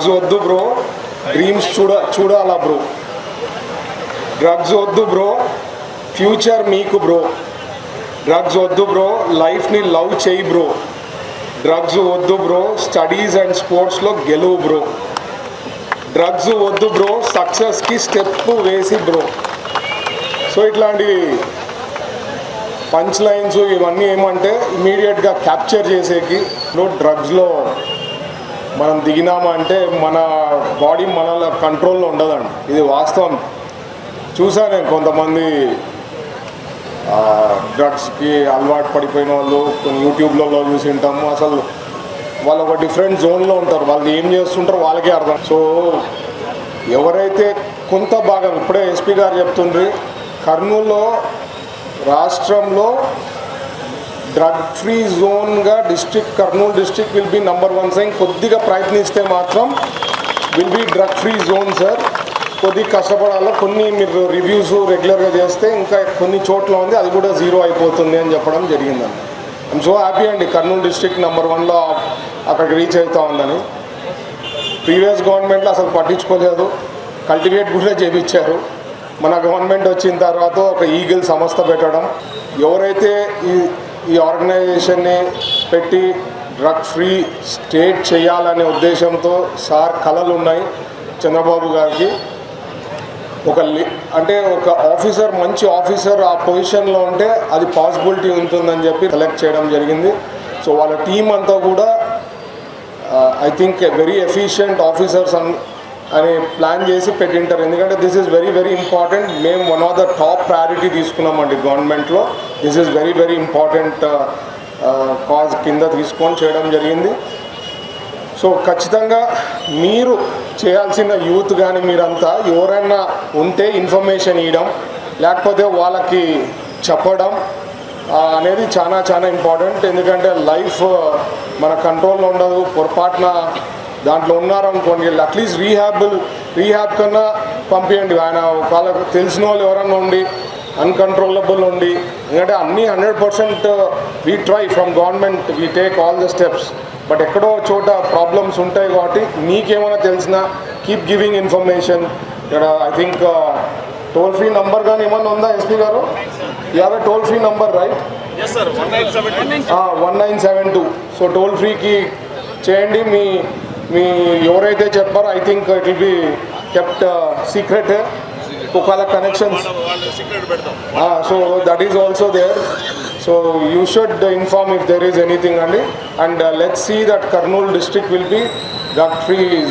Drugs వద్దు bro dreams చూడ చూడాలా బ్రో డ్రగ్స్ వద్దు బ్రో ఫ్యూచర్ మీకు బ్రో డ్రగ్స్ వద్దు బ్రో లైఫ్ని లవ్ చేయి బ్రో డ్రగ్స్ వద్దు బ్రో స్టడీస్ అండ్ స్పోర్ట్స్లో గెలువు బ్రో డ్రగ్స్ వద్దు బ్రో సక్సెస్కి స్టెప్ వేసి బ్రో సో ఇట్లాంటివి పంచ్ లైన్స్ ఇవన్నీ ఏమంటే ఇమీడియట్గా క్యాప్చర్ చేసేకి. డ్రగ్స్లో మనం దిగినామా అంటే మన బాడీ మన కంట్రోల్లో ఉండదండి. ఇది వాస్తవం. చూశాను నేను కొంతమంది డ్రగ్స్కి అలవాటు పడిపోయిన వాళ్ళు కొన్ని యూట్యూబ్లలో చూసి ఉంటాము. అసలు వాళ్ళు ఒక డిఫరెంట్ జోన్లో ఉంటారు. వాళ్ళు ఏం చేస్తుంటారో వాళ్ళకే అర్థం. సో ఎవరైతే కొంత భాగం ఇప్పుడే ఎస్పీ గారు చెప్తుండ్రి కర్నూలులో రాష్ట్రంలో drug free జోన్గా district Kurnool district will be number one sign. కొద్దిగా ప్రయత్నిస్తే మాత్రం will be drug free zone sir. కొద్దిగా కష్టపడాలో. కొన్ని మీరు రివ్యూస్ రెగ్యులర్గా చేస్తే ఇంకా కొన్ని చోట్ల ఉంది అది కూడా జీరో అయిపోతుంది అని చెప్పడం జరిగిందండి. ఐమ్ సో హ్యాపీ అండి. కర్నూలు డిస్ట్రిక్ట్ నెంబర్ వన్లో అక్కడికి రీచ్ అవుతా ఉందని. ప్రీవియస్ గవర్నమెంట్లో అసలు పట్టించుకోలేదు. కల్టివేట్ కూడా చేపించారు. మన గవర్నమెంట్ వచ్చిన తర్వాత ఒక ఈగిల్ సంస్థ పెట్టడం. ఎవరైతే ఈ ఈ ఆర్గనైజేషన్ని పెట్టి డ్రగ్ ఫ్రీ స్టేట్ చేయాలనే ఉద్దేశంతో సార్ కళలు ఉన్నాయి చంద్రబాబు గారికి. ఒక అంటే ఒక ఆఫీసర్ మంచి ఆఫీసర్ ఆ పొజిషన్లో ఉంటే అది పాసిబిలిటీ ఉంటుందని చెప్పి సెలెక్ట్ చేయడం జరిగింది. సో వాళ్ళ టీం అంతా కూడా I think very efficient officers అన్ అని ప్లాన్ చేసి పెట్టింటారు. ఎందుకంటే this is very very important. మేము one of the top priority తీసుకున్నామండి గవర్నమెంట్లో. This is very very important cause కింద తీసుకొని చేయడం జరిగింది. సో ఖచ్చితంగా మీరు చేయాల్సిన యూత్ కానీ మీరంతా ఎవరైనా ఉంటే ఇన్ఫర్మేషన్ ఇవ్వడం లేకపోతే వాళ్ళకి చెప్పడం అనేది చాలా చాలా ఇంపార్టెంట్ ఎందుకంటే లైఫ్ uh, మన కంట్రోల్లో ఉండదు పొరపాటున దాంట్లో ఉన్నారనుకోండి అట్లీస్ట్ రీహాబుల్ రీహాబ్ కన్నా పంపించండి ఆయన వాళ్ళకు తెలిసిన వాళ్ళు ఎవరన్నా ఉండి అన్కంట్రోలబుల్ ఉండి. ఎందుకంటే అన్నీ hundred percent we try from government we take all the steps but ఎక్కడో చోట ప్రాబ్లమ్స్ ఉంటాయి కాబట్టి మీకేమైనా తెలిసినా కీప్ గివింగ్ ఇన్ఫర్మేషన్ ఇక్కడ I think toll free number కానీ ఏమన్నా ఉందా ఎస్పీ గారు? యాభై toll free number right one nine seven two so toll ఫ్రీకి చేయండి. మీ మీ ఎవరైతే చెప్పారో I think it will be kept secret ఒకవేళ కనెక్షన్స్ వాళ్ళు సీక్రెట్ పెడతాం so that is also there so you should inform if there is anything అండి and let see that Kurnool district will be drug free zone